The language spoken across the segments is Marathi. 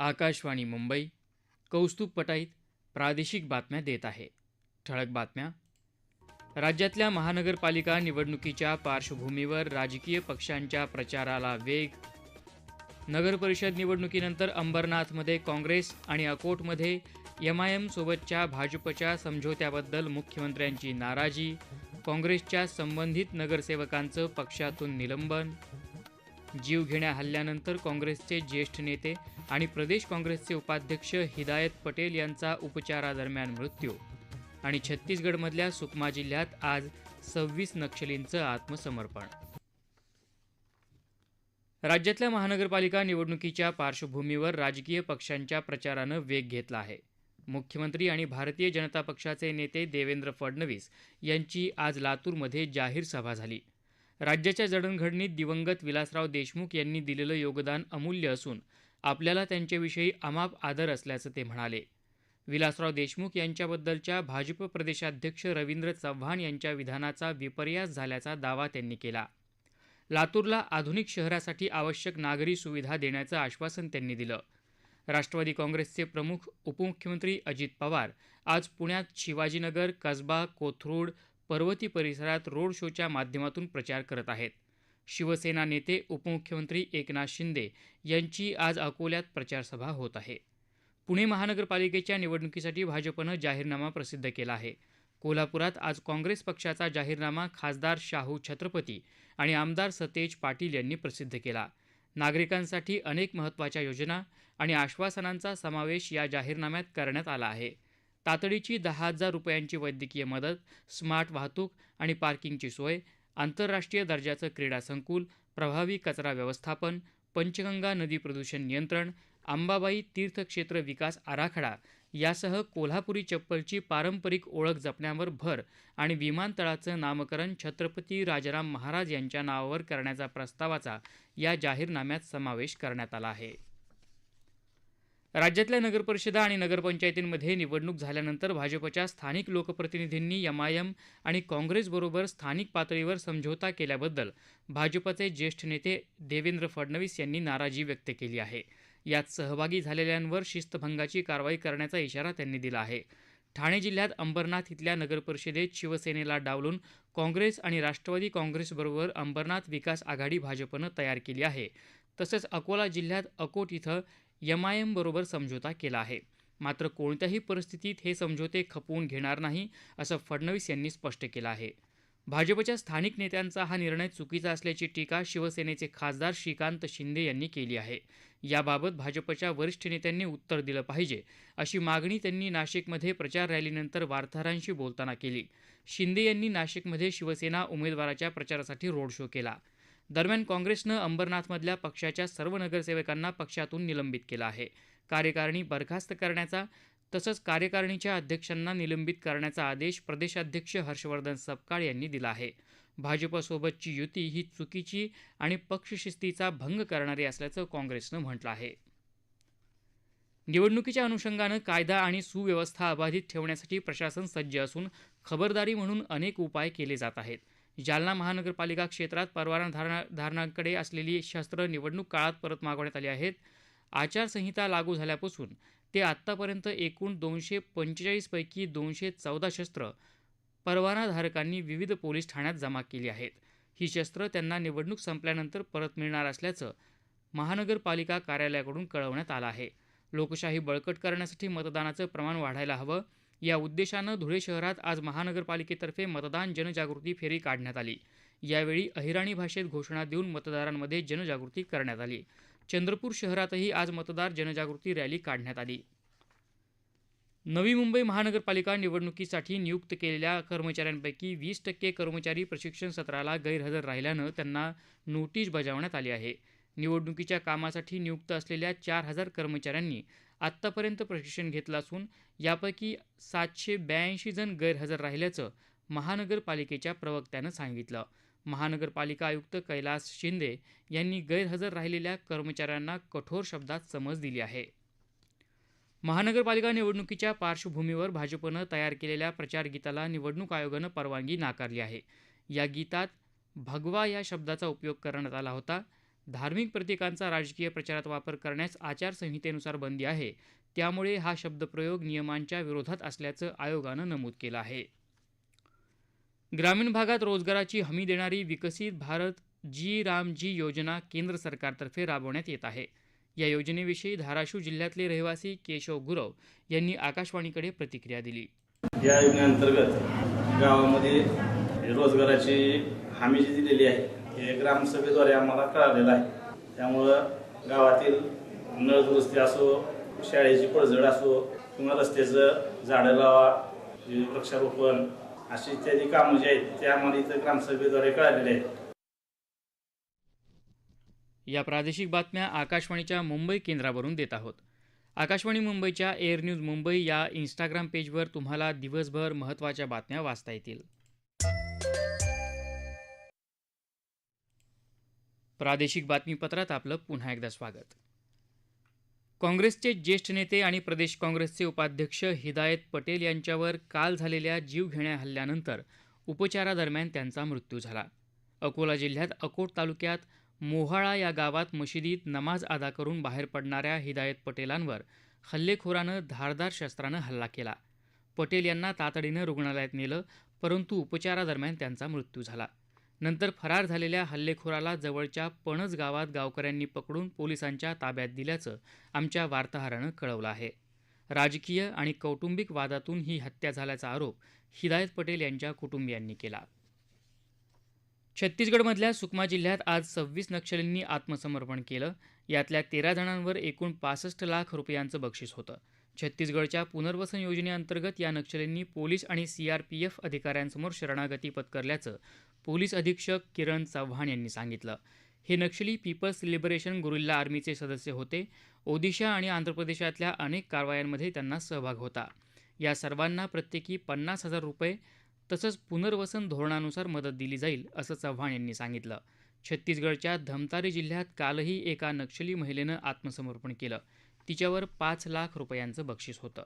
आकाशवाणी मुंबई कौस्तुभ पटाईत प्रादेशिक बातम्या देत आहे. ठळक बातम्या. राज्यातल्या महानगरपालिका निवडणुकीच्या पार्श्वभूमीवर राजकीय पक्षांच्या प्रचाराला वेग. नगरपरिषद निवडणुकीनंतर अंबरनाथमध्ये काँग्रेस आणि अकोटमध्ये एमआयएम सोबतच्या भाजपच्या समझोत्याबद्दल मुख्यमंत्र्यांची नाराजी काँग्रेसच्या संबंधित नगरसेवकांचं पक्षातून निलंबन जीवघेण्या हल्ल्यानंतर काँग्रेसचे ज्येष्ठ नेते आणि प्रदेश काँग्रेसचे उपाध्यक्ष हिदायत पटेल यांचा उपचारादरम्यान मृत्यू. आणि छत्तीसगडमधल्या सुकमा जिल्ह्यात आज सव्वीस नक्षलींचं आत्मसमर्पण. राज्यातल्या महानगरपालिका निवडणुकीच्या पार्श्वभूमीवर राजकीय पक्षांच्या प्रचारानं वेग घेतला आहे. मुख्यमंत्री आणि भारतीय जनता पक्षाचे नेते देवेंद्र फडणवीस यांची आज लातूरमध्ये जाहीर सभा झाली. राज्याच्या जडणघडणीत दिवंगत विलासराव देशमुख यांनी दिलेलं योगदान अमूल्य असून आपल्याला त्यांच्याविषयी अमाप आदर असल्याचं ते म्हणाले. विलासराव देशमुख यांच्याबद्दलच्या भाजप प्रदेशाध्यक्ष रवींद्र चव्हाण यांच्या विधानाचा विपर्यास झाल्याचा दावा त्यांनी केला. लातूरला आधुनिक शहरासाठी आवश्यक नागरी सुविधा देण्याचं आश्वासन त्यांनी दिलं. राष्ट्रवादी काँग्रेसचे प्रमुख उपमुख्यमंत्री अजित पवार आज पुण्यात शिवाजीनगर कसबा कोथरूड पर्वती परिसरात रोड शोच्या माध्यमातून प्रचार करत आहेत. शिवसेना नेते उपमुख्यमंत्री एकनाथ शिंदे यांची आज अकोल्यात प्रचारसभा होत आहे. पुणे महानगरपालिकेच्या निवडणुकीसाठी भाजपनं जाहीरनामा प्रसिद्ध केला आहे. कोल्हापुरात आज काँग्रेस पक्षाचा जाहीरनामा खासदार शाहू छत्रपती आणि आमदार सतेज पाटील यांनी प्रसिद्ध केला. नागरिकांसाठी अनेक महत्त्वाच्या योजना आणि आश्वासनांचा समावेश या जाहीरनाम्यात करण्यात आला आहे. तातडीची दहा हजार रुपयांची वैद्यकीय मदत स्मार्ट वाहतूक आणि पार्किंगची सोय आंतरराष्ट्रीय दर्जाचं क्रीडा संकुल प्रभावी कचरा व्यवस्थापन पंचगंगा नदी प्रदूषण नियंत्रण अंबाबाई तीर्थक्षेत्र विकास आराखडा यासह कोल्हापुरी चप्पलची पारंपरिक ओळख जपण्यावर भर आणि विमानतळाचं नामकरण छत्रपती राजाराम महाराज यांच्या नावावर करण्याचा प्रस्तावाचा या जाहीरनाम्यात समावेश करण्यात आला आहे. राज्यातल्या नगरपरिषदा आणि नगरपंचायतींमध्ये निवडणूक झाल्यानंतर भाजपच्या स्थानिक लोकप्रतिनिधींनी एमआयएम आणि काँग्रेसबरोबर स्थानिक पातळीवर समझोता केल्याबद्दल भाजपचे ज्येष्ठ नेते देवेंद्र फडणवीस यांनी नाराजी व्यक्त केली आहे. यात सहभागी झालेल्यांवर शिस्तभंगाची कारवाई करण्याचा इशारा त्यांनी दिला आहे. ठाणे जिल्ह्यात अंबरनाथ इथल्या नगरपरिषदेत शिवसेनेला डावलून काँग्रेस आणि राष्ट्रवादी काँग्रेसबरोबर अंबरनाथ विकास आघाडी भाजपनं तयार केली आहे. तसंच अकोला जिल्ह्यात अकोट इथं एमआयएम बरोबर समझोता केला आहे. मात्र कोणत्याही परिस्थितीत हे समझोते खपवून घेणार नाही असं फडणवीस यांनी स्पष्ट केलं आहे. भाजपच्या स्थानिक नेत्यांचा हा निर्णय चुकीचा असल्याची टीका शिवसेनेचे खासदार श्रीकांत शिंदे यांनी केली आहे. याबाबत भाजपच्या वरिष्ठ नेत्यांनी उत्तर दिलं पाहिजे अशी मागणी त्यांनी नाशिकमध्ये प्रचार रॅलीनंतर वार्ताहरांशी बोलताना केली. शिंदे यांनी नाशिकमध्ये शिवसेना उमेदवाराच्या प्रचारासाठी रोड शो केला. दरम्यान काँग्रेसनं अंबरनाथमधल्या पक्षाच्या सर्व नगरसेवकांना पक्षातून निलंबित केलं आहे. कार्यकारिणी बरखास्त करण्याचा तसंच कार्यकारिणीच्या अध्यक्षांना निलंबित करण्याचा आदेश प्रदेशाध्यक्ष हर्षवर्धन सपकाळ यांनी दिला आहे. भाजपसोबतची युती ही चुकीची आणि पक्षशिस्तीचा भंग करणारी असल्याचं काँग्रेसनं म्हटलं आहे. निवडणुकीच्या अनुषंगानं कायदा आणि सुव्यवस्था अबाधित ठेवण्यासाठी प्रशासन सज्ज असून खबरदारी म्हणून अनेक उपाय केले जात आहेत. जालना महानगरपालिका क्षेत्रात परवाना धारणा धारणांकडे असलेली शस्त्र निवडणूक काळात परत मागवण्यात आली आहेत. आचारसंहिता लागू झाल्यापासून ते आत्तापर्यंत एकूण दोनशे पंचेचाळीसपैकी दोनशे चौदा शस्त्र परवानाधारकांनी विविध पोलीस ठाण्यात जमा केली आहेत. ही शस्त्र त्यांना निवडणूक संपल्यानंतर परत मिळणार असल्याचं महानगरपालिका कार्यालयाकडून कळवण्यात आलं आहे. लोकशाही बळकट करण्यासाठी मतदानाचं प्रमाण वाढायला हवं या उद्देशानं धुळे शहरात आज महानगरपालिकेतर्फे मतदान जनजागृती फेरी काढण्यात आली. यावेळी अहिराणी भाषेत घोषणा देऊन मतदारांमध्ये जनजागृती करण्यात आली. चंद्रपूर शहरातही आज मतदार जनजागृती रॅली काढण्यात आली. नवी मुंबई महानगरपालिका निवडणुकीसाठी नियुक्त केलेल्या कर्मचाऱ्यांपैकी वीस टक्के कर्मचारी प्रशिक्षण सत्राला गैरहजर राहिल्यानं त्यांना नोटीस बजावण्यात आली आहे. निवडणुकीच्या कामासाठी नियुक्त असलेल्या चार हजार कर्मचाऱ्यांनी आत्तापर्यंत प्रशिक्षण घेतलं असून यापैकी सातशे ब्याऐंशी जण गैरहजर राहिल्याचं महानगरपालिकेच्या प्रवक्त्यानं सांगितलं. महानगरपालिका आयुक्त कैलास शिंदे यांनी गैरहजर राहिलेल्या कर्मचाऱ्यांना कठोर शब्दात समज दिली आहे. महानगरपालिका निवडणुकीच्या पार्श्वभूमीवर भाजपनं तयार केलेल्या प्रचार गीताला निवडणूक आयोगानं परवानगी नाकारली आहे. या गीतात भगवा या शब्दाचा उपयोग करण्यात आला होता. धार्मिक प्रतीकांचा राजकीय प्रचारात वापर करण्यास आचारसंहितेनुसार बंदी आहे. त्यामुळे हा शब्दप्रयोग नियमांच्या विरोधात असल्याचं आयोगानं नमूद केलं आहे. ग्रामीण भागात रोजगाराची हमी देणारी विकसित भारत जी राम जी योजना केंद्र सरकारतर्फे राबवण्यात येत आहे. या योजनेविषयी धाराशिव जिल्ह्यातले रहिवासी केशव गुरव यांनी आकाशवाणीकडे प्रतिक्रिया दिली. या योजनेअंतर्गत गावामध्ये रोजगाराची हमी जी दिलेली आहे हे ग्रामसभेद्वारे आम्हाला कळालेलं आहे. त्यामुळं गावातील नळ दुरुस्ती असो शाळेची पडझड असो किंवा रस्त्याचं झाडं लावा वृक्षारोपण अशी इत्यादी कामं जी आहेत ते आम्हाला इथं ग्रामसभेद्वारे कळालेले आहेत. या प्रादेशिक बातम्या आकाशवाणीच्या मुंबई केंद्रावरून देत आहोत. आकाशवाणी मुंबईच्या एअर न्यूज मुंबई या इंस्टाग्राम पेजवर तुम्हाला दिवसभर महत्त्वाच्या बातम्या वाचता येतील. प्रादेशिक बातमीपत्रात आपलं पुन्हा एकदा स्वागत. काँग्रेसचे ज्येष्ठ नेते आणि प्रदेश काँग्रेसचे उपाध्यक्ष हिदायत पटेल यांच्यावर काल झालेल्या जीवघेण्या हल्ल्यानंतर उपचारादरम्यान त्यांचा मृत्यू झाला. अकोला जिल्ह्यात अकोट तालुक्यात मोहाळा या गावात मशिदीत नमाज अदा करून बाहेर पडणाऱ्या हिदायत पटेलांवर हल्लेखोरानं धारदार शस्त्रानं हल्ला केला. पटेल यांना तातडीनं रुग्णालयात नेलं परंतु उपचारादरम्यान त्यांचा मृत्यू झाला. नंतर फरार झालेल्या हल्लेखोराला जवळच्या पणज गावात गावकऱ्यांनी पकडून पोलिसांच्या ताब्यात दिल्याचं आमच्या वार्ताहरानं कळवलं आहे. राजकीय आणि कौटुंबिक वादातून ही हत्या झाल्याचा आरोप हिदायत पटेल यांच्या कुटुंबियांनी केला. छत्तीसगडमधल्या सुकमा जिल्ह्यात आज सव्वीस नक्षलींनी आत्मसमर्पण केलं. यातल्या तेरा जणांवर एकूण पासष्ट लाख रुपयांचं बक्षीस होतं. छत्तीसगडच्या पुनर्वसन योजनेअंतर्गत या नक्षलींनी पोलीस आणि सीआरपीएफ अधिकाऱ्यांसमोर शरणागती पत्करल्याचं पोलीस अधीक्षक किरण चव्हाण यांनी सांगितलं. हे नक्षली पीपल्स लिबरेशन गुरिल्ला आर्मीचे सदस्य होते. ओदिशा आणि आंध्र प्रदेशातल्या अनेक कारवायांमध्ये त्यांना सहभाग होता. या सर्वांना प्रत्येकी पन्नास हजार रुपये तसंच पुनर्वसन धोरणानुसार मदत दिली जाईल असं चव्हाण यांनी सांगितलं. छत्तीसगडच्या धमतारी जिल्ह्यात कालही एका नक्षली महिलेनं आत्मसमर्पण केलं. तिच्यावर पाच लाख रुपयांचं बक्षीस होतं.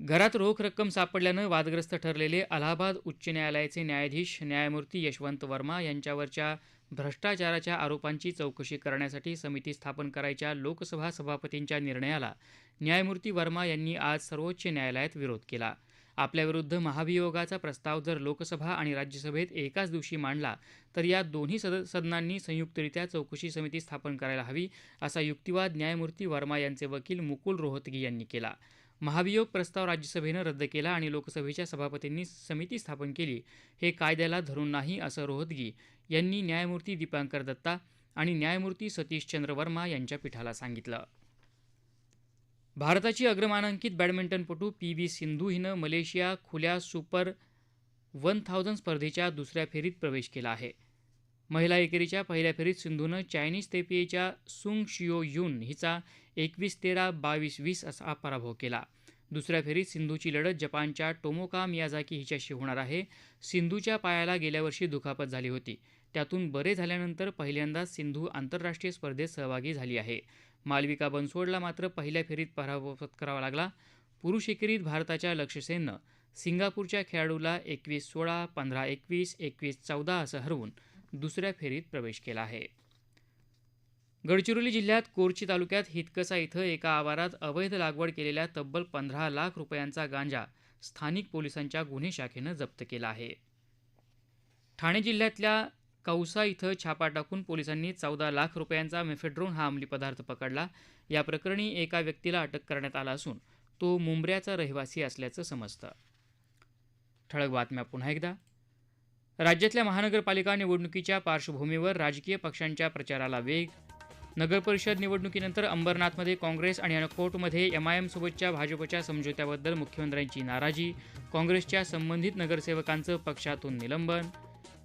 घरात रोख रक्कम सापडल्यानं वादग्रस्त ठरलेले अलाहाबाद उच्च न्यायालयाचे न्यायाधीश न्यायमूर्ती यशवंत वर्मा यांच्यावरच्या भ्रष्टाचाराच्या आरोपांची चौकशी करण्यासाठी समिती स्थापन करायच्या लोकसभा सभापतींच्या निर्णयाला न्यायमूर्ती वर्मा यांनी आज सर्वोच्च न्यायालयात विरोध केला. आपल्याविरुद्ध महाभियोगाचा प्रस्ताव जर लोकसभा आणि राज्यसभेत एकाच दिवशी मांडला तर या दोन्ही सद सदनांनी संयुक्तरित्या चौकशी समिती स्थापन करायला हवी असा युक्तिवाद न्यायमूर्ती वर्मा यांचे वकील मुकुल रोहतगी यांनी केला. महाभियोग प्रस्ताव राज्यसभेनं रद्द केला आणि लोकसभेच्या सभापतींनी समिती स्थापन केली. हे कायद्याला धरून नाही असं रोहतगी यांनी न्यायमूर्ती दीपांकर दत्ता आणि न्यायमूर्ती सतीशचंद्र वर्मा यांच्या पीठाला सांगितलं. भारताची अग्रमानांकित बॅडमिंटनपटू पी व्ही सिंधू हिनं मलेशिया खुल्या सुपर वन थाउजंड स्पर्धेच्या दुसऱ्या फेरीत प्रवेश केला आहे. महिला एकेरीच्या पहिल्या फेरीत सिंधूनं चायनीज तेपियेच्या सुंग शिओ युन हिचा एकवीस तेरा बावीस वीस असा पराभव केला. दुसऱ्या फेरीत सिंधूची लढत जपानच्या टोमोका मियाझाकी हिच्याशी होणार आहे. सिंधूच्या पायाला गेल्या वर्षी दुखापत झाली होती. त्यातून बरे झाल्यानंतर पहिल्यांदाच सिंधू आंतरराष्ट्रीय स्पर्धेत सहभागी झाली आहे. मालविका बनसोडला मात्र पहिल्या फेरीत पराभव पत्करावा लागला. पुरुष एकेरीत भारताच्या लक्ष्य सेननं सिंगापूरच्या खेळाडूला एकवीस सोळा पंधरा एकवीस एकवीस चौदा असं हरवून दुसऱ्या फेरीत प्रवेश केला आहे. गडचिरोली जिल्ह्यात कोरची तालुक्यात हितकसा इथं एका आवारात अवैध लागवड केलेल्या तब्बल पंधरा लाख रुपयांचा गांजा स्थानिक पोलिसांच्या गुन्हे शाखेनं जप्त केला आहे. ठाणे जिल्ह्यातल्या कौसा इथं छापा टाकून पोलिसांनी चौदा लाख रुपयांचा मेफेड्रोन हा अंमली पदार्थ पकडला. या प्रकरणी एका व्यक्तीला अटक करण्यात आला असून तो मुंबऱ्याचा रहिवासी असल्याचं समजतं. ठळक बातम्या पुन्हा एकदा. राज्यातल्या महानगरपालिका निवडणुकीच्या पार्श्वभूमीवर राजकीय पक्षांच्या प्रचाराला वेग. नगरपरिषद निवडणुकीनंतर अंबरनाथमध्ये काँग्रेस आणि अनकोटमध्ये एमआयएमसोबतच्या भाजपच्या समझोत्याबद्दल मुख्यमंत्र्यांची नाराजी काँग्रेसच्या संबंधित नगरसेवकांचं पक्षातून निलंबन.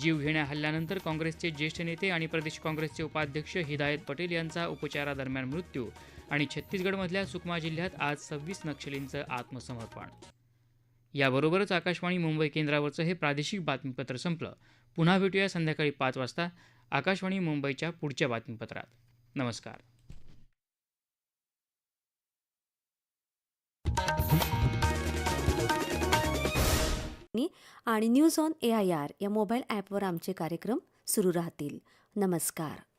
जीवघेण्या हल्ल्यानंतर काँग्रेसचे ज्येष्ठ नेते आणि प्रदेश काँग्रेसचे उपाध्यक्ष हिदायत पटेल यांचा उपचारादरम्यान मृत्यू आणि छत्तीसगडमधल्या सुकमा जिल्ह्यात आज सव्वीस नक्षलींचं आत्मसमर्पण. याबरोबरच आकाशवाणी मुंबई केंद्रावरचं हे प्रादेशिक बातमीपत्र संपलं. पुन्हा भेटूया संध्याकाळी पाच वाजता आकाशवाणी मुंबईच्या पुढच्या बातमीपत्रात. नमस्कार. आणि news on A I R या मोबाईल ॲपवर आमचे कार्यक्रम सुरू राहतील. नमस्कार.